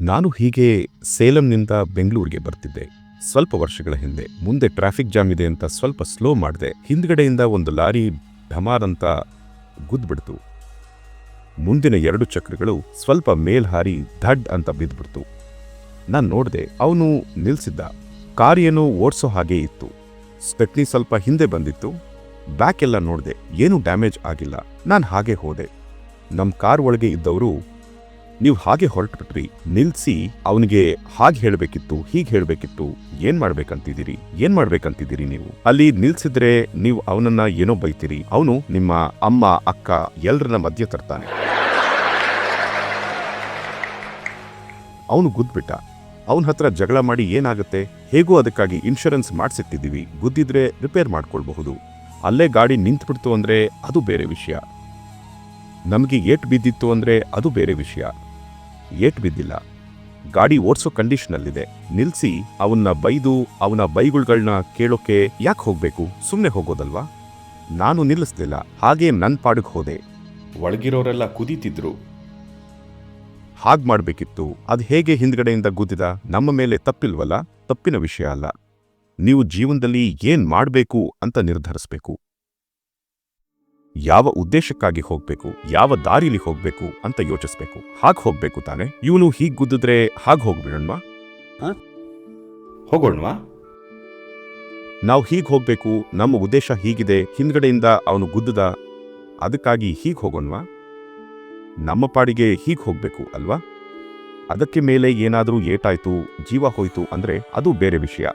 ನಾನು ಹೀಗೆ ಸೇಲಂನಿಂದ ಬೆಂಗಳೂರಿಗೆ ಬರ್ತಿದ್ದೆ. ಸ್ವಲ್ಪ ವರ್ಷಗಳ ಹಿಂದೆ. ಮುಂದೆ ಟ್ರಾಫಿಕ್ ಜಾಮ್ ಇದೆ ಅಂತ ಸ್ವಲ್ಪ ಸ್ಲೋ ಮಾಡಿದೆ. ಹಿಂದ್ಗಡೆಯಿಂದ ಒಂದು ಲಾರಿ ಢಮಾರ್ ಅಂತ ಗುದ್ಬಿಡ್ತು. ಮುಂದಿನ ಎರಡು ಚಕ್ರಗಳು ಸ್ವಲ್ಪ ಮೇಲ್ಹಾರಿ ಧಡ್ ಅಂತ ಬಿದ್ದುಬಿಡ್ತು ನಾನು ನೋಡಿದೆ, ಅವನು ನಿಲ್ಲಿಸಿದ್ದ ಕಾರ್ ಏನೋ ಓಡಿಸೋ ಹಾಗೆ ಇತ್ತು. ಸ್ಟೆಪ್ನಿ ಸ್ವಲ್ಪ ಹಿಂದೆ ಬಂದಿತ್ತು. ಬ್ಯಾಕ್ ಎಲ್ಲ ನೋಡಿದೆ, ಏನೂ ಡ್ಯಾಮೇಜ್ ಆಗಿಲ್ಲ. ನಾನು ಹಾಗೆ ಹೋದೆ. ನಮ್ಮ ಕಾರ್ ಒಳಗೆ ಇದ್ದವರು ನೀವು ಹಾಗೆ ಹೊರಟ್ಬಿಟ್ರಿ. ನಿಲ್ಸಿ, ಅವನಿಗೆ ಹಾಗೆ ಹೇಳಬೇಕಿತ್ತು, ಹೀಗೆ ಹೇಳಬೇಕಿತ್ತು. ಏನ್ ಮಾಡ್ಬೇಕಂತಿದ್ದೀರಿ? ಏನ್ ಮಾಡ್ಬೇಕಂತಿದ್ದೀರಿ ನೀವು? ಅಲ್ಲಿ ನಿಲ್ಸಿದ್ರೆ ನೀವು ಅವನನ್ನ ಏನೋ ಬೈತೀರಿ. ಅವನು ನಿಮ್ಮ ಅಮ್ಮ, ಅಕ್ಕ ಎಲ್ರನ್ನ ಮಧ್ಯ ತರ್ತಾನೆ. ಅವನು ಗುದ್ಬಿಟ್ಟ. ಅವನ ಹತ್ರ ಜಗಳ ಮಾಡಿ ಏನಾಗುತ್ತೆ? ಹೇಗೂ ಅದಕ್ಕಾಗಿ ಇನ್ಶೂರೆನ್ಸ್ ಮಾಡಿಸಿಟ್ಟಿದ್ದೀವಿ. ಗುದ್ದಿದ್ರೆ ರಿಪೇರ್ ಮಾಡ್ಕೊಳ್ಬಹುದು. ಅಲ್ಲೇ ಗಾಡಿ ನಿಂತ್ಬಿಡ್ತು ಅಂದ್ರೆ ಅದು ಬೇರೆ ವಿಷಯ. ನಮಗೆ ಏಟ್ ಬಿದ್ದಿತ್ತು ಅಂದ್ರೆ ಅದು ಬೇರೆ ವಿಷಯ. ಏಟ್ ಬಿದ್ದಿಲ್ಲ. ಗಾಡಿ ಓಡಿಸೋ ಕಂಡೀಷನಲ್ಲಿದೆ. ನಿಲ್ಸಿ ಅವನ್ನ ಬೈದು ಅವನ ಬೈಗುಳ್ಗಳನ್ನ ಕೇಳೋಕೆ ಯಾಕೆ ಹೋಗ್ಬೇಕು? ಸುಮ್ಮನೆ ಹೋಗೋದಲ್ವಾ? ನಾನು ನಿಲ್ಲಿಸ್ಲಿಲ್ಲ. ಹಾಗೆ ನನ್ನ ಪಾಡಿಗೆ ಹೋದೆ. ಒಳಗಿರೋರೆಲ್ಲ ಕುದೀತಿದ್ರು. ಹಾಗೆ ಮಾಡಬೇಕಿತ್ತು. ಅದು ಹೇಗೆ ಹಿಂದ್ಗಡೆಯಿಂದ ಗುದ್ದಿದ? ನಮ್ಮ ಮೇಲೆ ತಪ್ಪಿಲ್ವಲ್ಲ? ತಪ್ಪಿನ ವಿಷಯ ಅಲ್ಲ. ನೀವು ಜೀವನದಲ್ಲಿ ಏನ್ ಮಾಡಬೇಕು ಅಂತ ನಿರ್ಧರಿಸ್ಬೇಕು. ಯಾವ ಉದ್ದೇಶಕ್ಕಾಗಿ ಹೋಗ್ಬೇಕು ಯಾವ ದಾರಿಲಿ ಹೋಗ್ಬೇಕು ಅಂತ ಯೋಚಿಸ್ಬೇಕು. ಹಾಗೆ ಹೋಗ್ಬೇಕು ತಾನೆ? ಇವನು ಹೀಗ್ ಗುದ್ದಿದ್ರೆ ಹಾಗೆ ಹೋಗ್ಬಿಡೋಣ್ವಾ? ಹೋಗೋಣ್ವಾ? ನಾವು ಹೀಗೆ ಹೋಗ್ಬೇಕು ನಮ್ಮ ಉದ್ದೇಶ ಹೀಗಿದೆ ಹಿಂದ್ಗಡೆಯಿಂದ ಅವನು ಗುದ್ದದ ಅದಕ್ಕಾಗಿ ಹೀಗೆ ಹೋಗೋಣ್ವಾ? ನಮ್ಮ ಪಾಡಿಗೆ ಹೀಗೆ ಹೋಗ್ಬೇಕು ಅಲ್ವಾ? ಅದಕ್ಕೆ ಮೇಲೆ ಏನಾದರೂ ಏಟಾಯ್ತು ಜೀವ ಹೋಯ್ತು ಅಂದ್ರೆ ಅದು ಬೇರೆ ವಿಷಯ.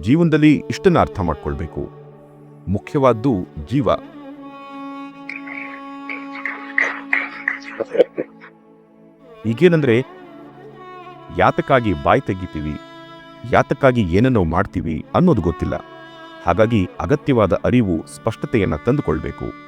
ಜೀವನದಲ್ಲಿ ಇಷ್ಟನ್ನ ಅರ್ಥ ಮಾಡ್ಕೊಳ್ಬೇಕು. ಮುಖ್ಯವಾದ್ದು ಜೀವ. ಈಗೇನಂದ್ರೆ, ಯಾತಕ್ಕಾಗಿ ಬಾಯಿ ತೆಗಿತೀವಿ, ಯಾತಕ್ಕಾಗಿ ಏನನ್ನೋ ಮಾಡ್ತೀವಿ ಅನ್ನೋದು ಗೊತ್ತಿಲ್ಲ. ಹಾಗಾಗಿ ಅಗತ್ಯವಾದ ಅರಿವು, ಸ್ಪಷ್ಟತೆಯನ್ನ ತಂದುಕೊಳ್ಬೇಕು.